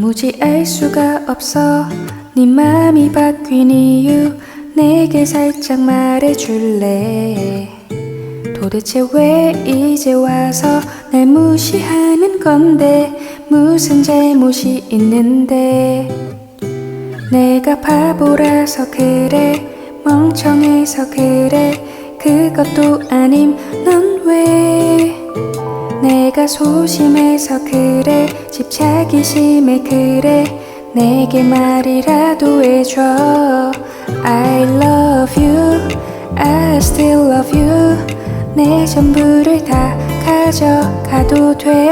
도무지 알 수가 없어. 네 맘이 바뀐 이유 내게 살짝 말해줄래? 도대체 왜 이제 와서 날 무시하는 건데? 무슨 잘못이 있는데? 내가 바보라서 그래 멍청해서 그래. 그것도 아님 넌왜 내가 소심해서 그래. 집착이 심해 그래. 내게 말이라도 해줘. I love you. I still love you. 내 전부를 다 가져가도 돼.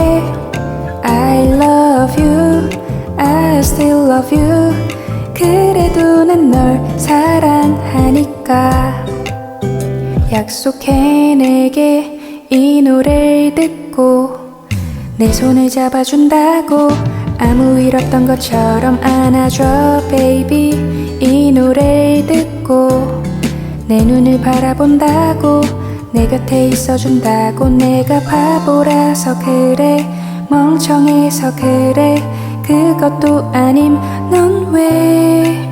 I love you. I still love you. 그래도 난 널 사랑하니까. 약속해 내게 이 노래를 듣고 내 손을 잡아준다고 아무 일 없던 것처럼 안아줘 baby. 이 노래를 듣고 내 눈을 바라본다고 내 곁에 있어준다고 내가 바보라서 그래 멍청해서 그래. 그것도 아님 넌 왜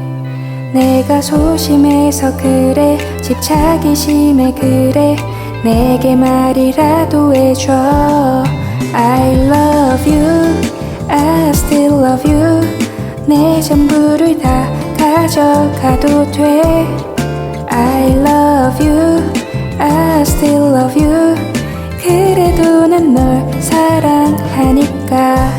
내가 소심해서 그래? 집착이 심해 그래 내게 말이라도 해줘 I love you I still love you 내 전부를 다 가져가도 돼 I love you I still love you 그래도 난 널 사랑하니까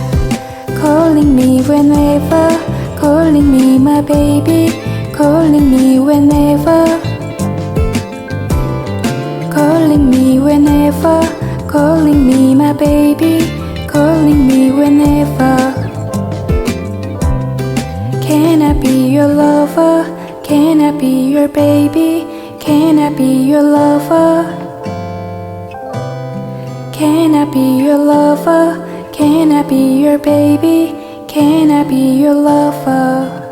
Calling me whenever Calling me my baby Calling me whenever Calling me my baby Calling me whenever Can I be your lover? Can I be your baby? Can I be your lover? Can I be your lover? Can I be your baby? Can I be your lover?